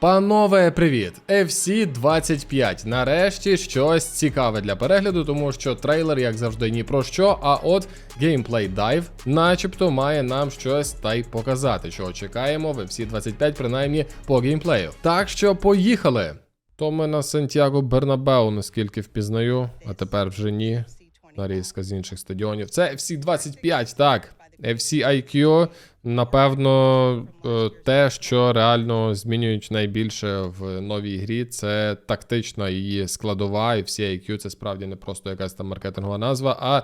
Панове, привіт! FC 25. Нарешті щось цікаве для перегляду, тому що трейлер, як завжди, ні про що. А от геймплей дайв, начебто, має нам щось та й показати, чого чекаємо в FC 25, принаймні по геймплею. Так що поїхали! То ми на Сантьяго Бернабеу, наскільки впізнаю, а тепер вже ні. Нарізка з інших стадіонів. Це FC 25, так. FC IQ, напевно, е, те, що реально змінюють найбільше в новій грі, це тактична її складова, і FCIQ це справді не просто якась там маркетингова назва. А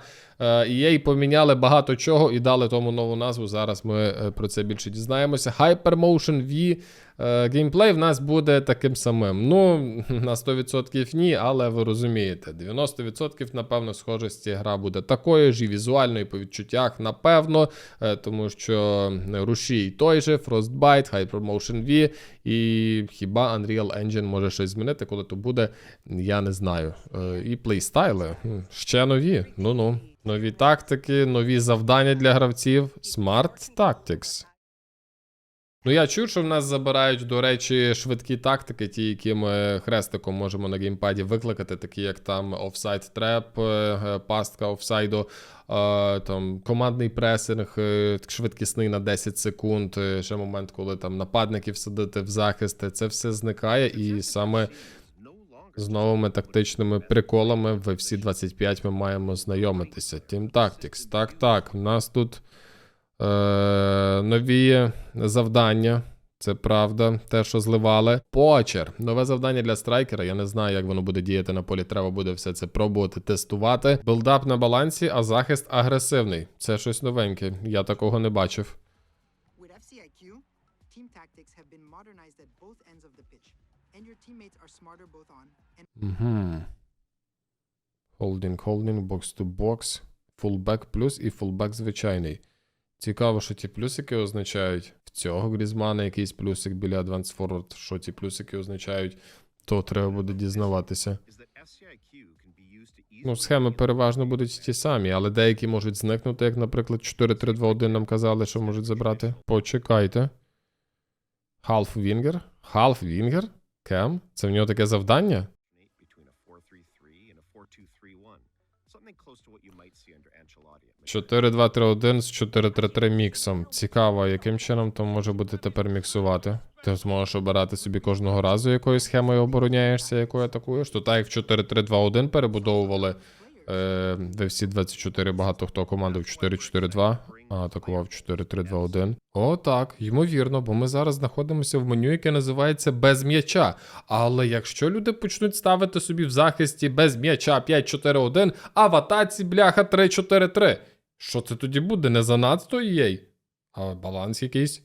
їй EA поміняли багато чого і дали тому нову назву. Зараз ми е, про це більше дізнаємося. Hypermotion V е, геймплей в нас буде таким самим. Ну, на 100% ні, але ви розумієте, 90% напевно схожості гра буде такою ж і візуально, і по відчуттях, напевно, е, тому що рушій той же, Frostbite, Hypermotion V, і хіба Unreal Engine може щось змінити, коли то буде, я не знаю. Е, І плейстайли ще нові. Ну-ну. Нові тактики, нові завдання для гравців. Smart Tactics. Ну, я чув, що в нас забирають, до речі, швидкі тактики, ті, які ми хрестиком можемо на геймпаді викликати, такі як там офсайд треп, е, пастка офсайду, е, там командний пресинг, е, швидкісний на 10 секунд, е, ще момент, коли там нападників садити в захист, це все зникає, і саме з новими тактичними приколами в FC 25 ми маємо знайомитися. Team Tactics. Так, так. У нас тут е, нові завдання. Це правда, те, що зливали. Почер. Нове завдання для страйкера. Я не знаю, як воно буде діяти на полі. Треба буде все це пробувати, тестувати. Билдап на балансі, а захист агресивний. Це щось новеньке. Я такого не бачив. Угу. Холдинг, холдинг, бокс ту бокс, фулбек плюс і фулбек звичайний. Цікаво, що ті плюсики означають. В цього Грізмана якийсь плюсик біля Advanced Forward, що ті плюсики означають, то треба буде дізнаватися. Ну, схеми переважно будуть ті самі, але деякі можуть зникнути, як, наприклад, 4-3-2-1 нам казали, що можуть забрати. Почекайте. Half Winger? Half Winger? Кем? Це в нього таке завдання? 4-2-3-1 з 4-3-3 міксом. Цікаво, яким чином то може бути тепер міксувати. Ти зможеш обирати собі кожного разу, якою схемою обороняєшся, якою атакуєш. То так як в 4-3-2-1 перебудовували в FC 24 багато хто командував 4-4-2, а атакував 4-3-2-1. О, так, ймовірно, бо ми зараз знаходимося в меню, яке називається без м'яча. Але якщо люди почнуть ставити собі в захисті без м'яча 5-4-1, а в атаці бляха 3-4-3, що це тоді буде? Не занадто їй? А баланс якийсь?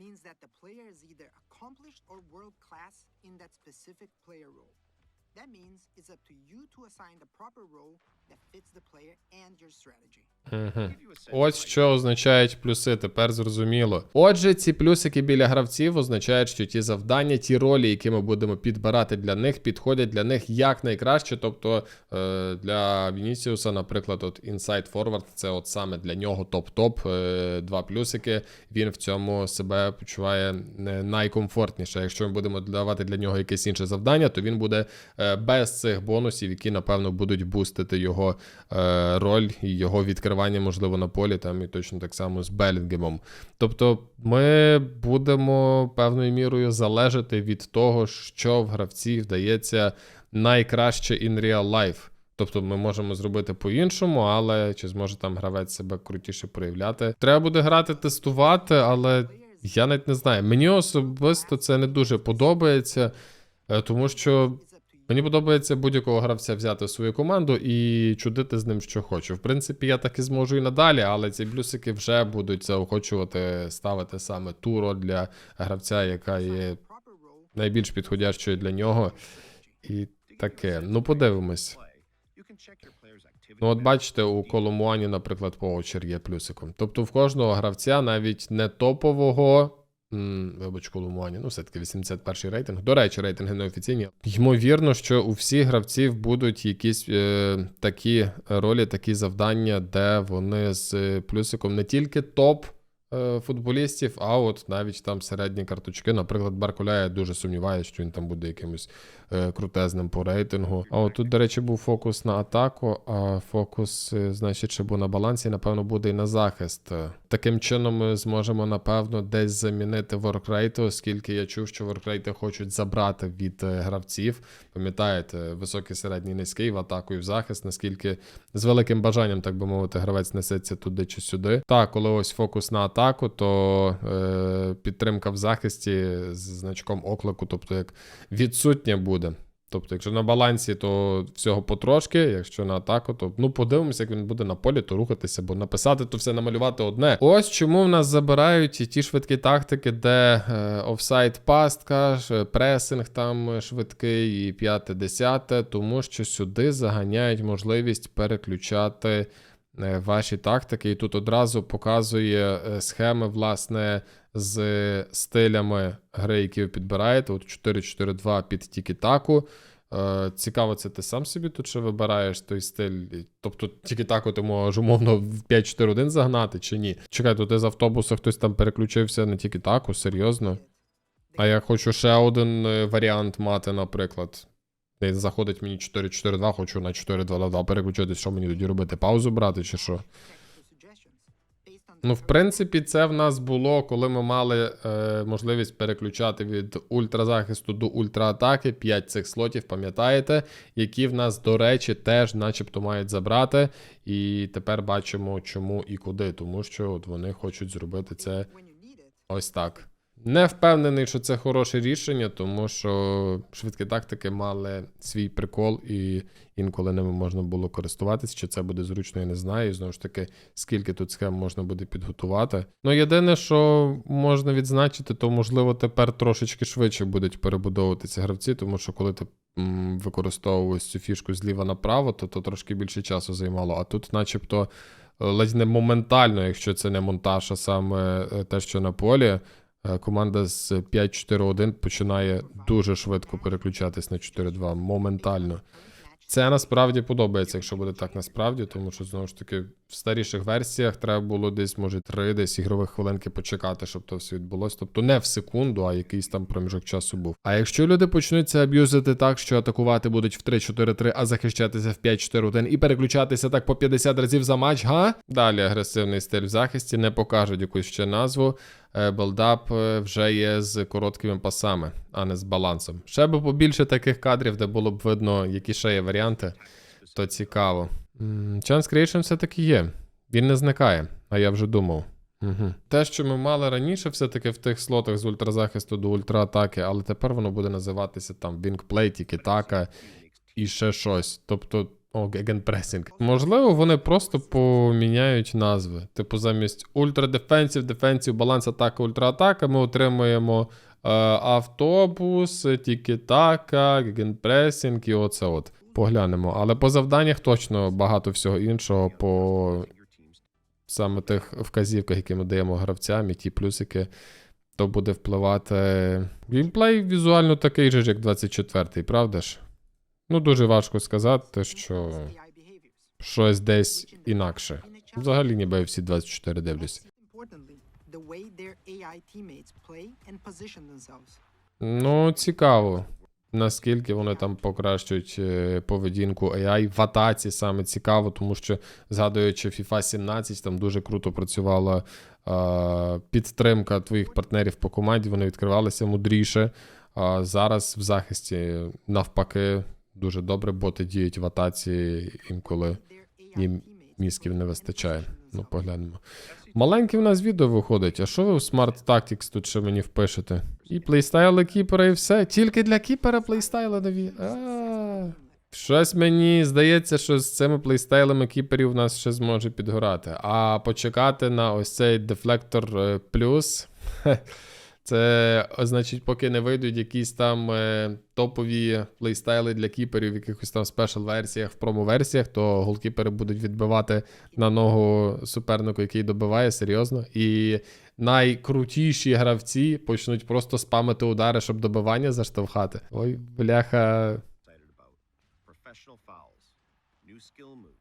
means that the player is either accomplished or world class in that specific player role. That means it's up to you to assign the proper role that fits the player and your strategy. Угу. Ось що означають плюси, тепер зрозуміло. Отже, ці плюсики біля гравців означають, що ті завдання, ті ролі, які ми будемо підбирати для них, підходять для них якнайкраще. Тобто е, для Вінісіуса, наприклад, от Inside Forward, це от саме для нього топ-топ. Е, два плюсики. Він в цьому себе почуває не найкомфортніше. Якщо ми будемо давати для нього якесь інше завдання, то він буде е, без цих бонусів, які, напевно, будуть бустити його е, роль і його відкривання, можливо, на полі, там і точно так само з Белінгемом. Тобто, ми будемо певною мірою залежати від того, що в гравці вдається найкраще in real life. Тобто ми можемо зробити по-іншому, але чи зможе там гравець себе крутіше проявляти? Треба буде грати, тестувати, але я навіть не знаю. Мені особисто це не дуже подобається, е, тому що Мені подобається будь-якого гравця взяти в свою команду і чудити з ним, що хочу. В принципі, я так і зможу і надалі, але ці плюсики вже будуть заохочувати ставити саме ту роль для гравця, яка є найбільш підходящою для нього. І таке. Ну, подивимось. Ну, от бачите, у Коломуані, наприклад, поучер є плюсиком. Тобто в кожного гравця, навіть не топового. М, Вибач, Коломуані, ну все-таки 81 рейтинг. До речі, рейтинги неофіційні. Ймовірно, що у всіх гравців будуть якісь е, такі ролі, такі завдання, де вони з плюсиком не тільки топ футболістів, а от навіть там середні карточки, наприклад, Баркуля, я дуже сумніваюся, що він там буде якимось е, крутезним по рейтингу. А от тут, до речі, був фокус на атаку, а фокус, е, значить, ще був на балансі, напевно, буде і на захист. Е, Таким чином ми зможемо, напевно, десь замінити воркрейти, оскільки я чув, що воркрейти хочуть забрати від е, гравців. Пам'ятаєте, високий, середній, низький в атаку і в захист, наскільки з великим бажанням, так би мовити, гравець несеться туди чи сюди. Так, коли ось фокус на атаку, то е, підтримка в захисті з значком оклику, тобто як відсутня буде. Тобто, якщо на балансі, то всього потрошки, якщо на атаку, то ну подивимося, як він буде на полі, то рухатися, бо написати то все намалювати одне. Ось чому в нас забирають і ті швидкі тактики, де е, офсайд пастка, пресинг там швидкий, і п'яте, десяте, тому що сюди заганяють можливість переключати ваші тактики, і тут одразу показує е, схеми, власне, з стилями гри, які ви підбираєте. От 4-4-2 під тікі-таку. Е, Цікаво, це ти сам собі тут ще вибираєш той стиль. Тобто тікі-таку ти можеш умовно в 5-4-1 загнати чи ні? Чекай, тут із автобуса хтось там переключився на тікі-таку, серйозно. А я хочу ще один е, варіант мати, наприклад. Де заходить мені 4-4-2, хочу на 4-2-2 переключитись, що мені тоді робити? Паузу брати чи що? Ну, в принципі, це в нас було, коли ми мали е, можливість переключати від ультразахисту до ультраатаки. 5 цих слотів, пам'ятаєте, які в нас, до речі, теж начебто мають забрати. І тепер бачимо, чому і куди. Тому що от вони хочуть зробити це ось так. Не впевнений, що це хороше рішення, тому що швидкі тактики мали свій прикол, і інколи ними можна було користуватись. Чи це буде зручно, я не знаю. І знову ж таки, скільки тут схем можна буде підготувати. Ну, єдине, що можна відзначити, то можливо тепер трошечки швидше будуть перебудовуватися гравці, тому що коли ти використовував цю фішку зліва направо, то, то трошки більше часу займало. А тут, начебто, е, ледь не моментально, якщо це не монтаж, а саме е, те, що на полі. Е, Команда з 5-4-1 починає дуже швидко переключатись на 4-2 моментально. Це насправді подобається, якщо буде так насправді, тому що знову ж таки в старіших версіях треба було десь, може, три десь ігрових хвилинки почекати, щоб то все відбулося. Тобто не в секунду, а якийсь там проміжок часу був. А якщо люди почнуть це аб'юзити так, що атакувати будуть в 3-4-3, а захищатися в 5-4-1 і переключатися так по 50 разів за матч, га? Далі агресивний стиль в захисті, не покажуть якусь ще назву. Белдап е, вже є з короткими пасами, а не з балансом. Ще би побільше таких кадрів, де було б видно, які ще є варіанти, то цікаво. Chance Creation все-таки є. Він не зникає, а я вже думав. Угу. Те, що ми мали раніше, все-таки в тих слотах з ультразахисту до ультраатаки, але тепер воно буде називатися там Wingplay, Тікітака і ще щось. Тобто, о, гегенпресінг. Можливо, вони просто поміняють назви. Типу, замість Ультра Defensive, Defensive, баланс атака, ультраатака, ми отримуємо е, автобус, тікітака, гегенпресінг і оце от. Поглянемо. Але по завданнях точно багато всього іншого по саме тих вказівках, які ми даємо гравцям, і ті плюсики, то буде впливати. Геймплей візуально такий же, як 24-й, правда ж? Ну, дуже важко сказати, що щось десь інакше. Взагалі, ніби всі 24 дивлюсь. Ну, цікаво. Наскільки вони там покращують е, поведінку AI в атаці саме цікаво, тому що згадуючи FIFA 17, там дуже круто працювала е, підтримка твоїх партнерів по команді, вони відкривалися мудріше. А зараз в захисті навпаки дуже добре боти діють в атаці інколи. Їм мізків не вистачає. Ну, поглянемо. Маленьке в нас відео виходить. А що ви в Smart Tactics тут ще мені впишете? І плейстайли кіпера, і все. Тільки для кіпера плейстайли нові. Щось мені здається, що з цими плейстайлами кіперів в нас ще зможе підгорати. А почекати на ось цей дефлектор плюс. Це значить, поки не вийдуть якісь там е, топові плейстайли для кіперів в якихось там спешл версіях, в промо-версіях, то голкіпери будуть відбивати на ногу супернику, який добиває, серйозно. І найкрутіші гравці почнуть просто спамити удари, щоб добивання заштовхати. Ой, бляха.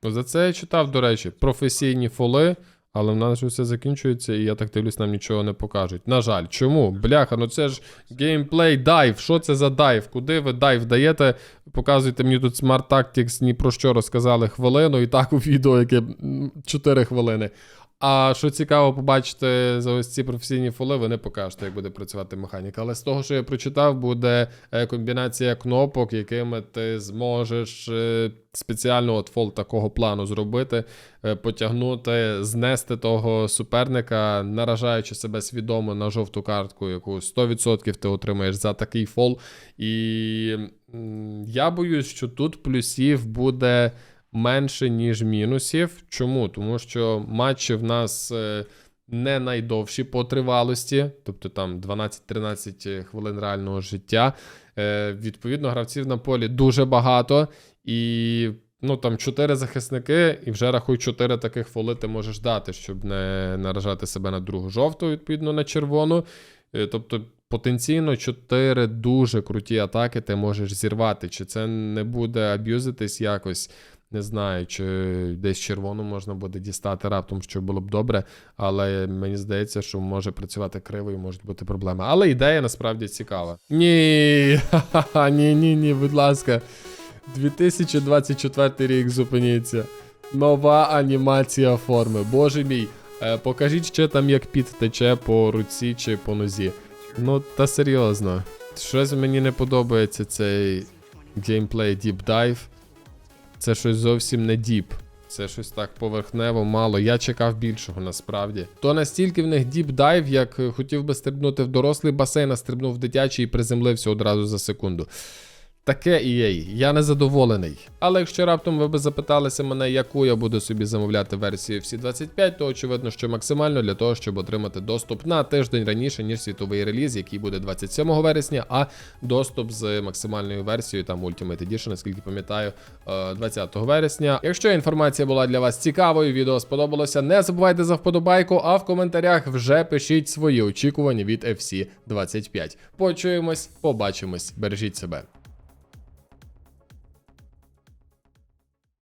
Ну, За це я читав, до речі, професійні фоли, Але в нас все закінчується, і я так дивлюсь, нам нічого не покажуть. На жаль, чому? Бляха, ну це ж геймплей дайв. Що це за дайв? Куди ви дайв даєте? Показуйте мені тут Smart Tactics, ні про що розказали хвилину, і так у відео, яке 4 хвилини. А що цікаво побачити за ось ці професійні фоли, ви не покажете, як буде працювати механіка. Але з того, що я прочитав, буде е, комбінація кнопок, якими ти зможеш е, спеціально от фол такого плану зробити, е, потягнути, знести того суперника, наражаючи себе свідомо на жовту картку, яку 100% ти отримаєш за такий фол. І я боюсь, що тут плюсів буде менше, ніж мінусів. Чому? Тому що матчі в нас е, не найдовші по тривалості, тобто там 12-13 хвилин реального життя. Е, Відповідно, гравців на полі дуже багато, і ну там 4 захисники, і вже рахуй 4 таких фоли ти можеш дати, щоб не наражати себе на другу жовту, відповідно на червону. Е, Тобто. Потенційно 4 дуже круті атаки ти можеш зірвати. Чи це не буде аб'юзитись якось? Не знаю, чи десь червону можна буде дістати раптом, що було б добре, але мені здається, що може працювати криво і можуть бути проблеми. Але ідея насправді цікава. Ні, ні, ні, ні, будь ласка. 2024 рік зупиніться. Нова анімація форми. Боже мій. Е, покажіть ще там, як піт тече по руці чи по нозі. Ну, та серйозно. Щось мені не подобається цей геймплей Deep Dive. Це щось зовсім не діп. Це щось так поверхнево, мало. Я чекав більшого насправді. То настільки в них діп дайв, як е, хотів би стрибнути в дорослий басейн, а стрибнув в дитячий і приземлився одразу за секунду. Таке EA, я не задоволений. Але якщо раптом ви би запиталися мене, яку я буду собі замовляти версію FC25, то очевидно, що максимально для того, щоб отримати доступ на тиждень раніше, ніж світовий реліз, який буде 27 вересня, а доступ з максимальною версією там Ultimate Edition, наскільки пам'ятаю, е, 20 вересня. Якщо інформація була для вас цікавою, відео сподобалося, не забувайте за вподобайку, а в коментарях вже пишіть свої очікування від FC25. Почуємось, побачимось, бережіть себе.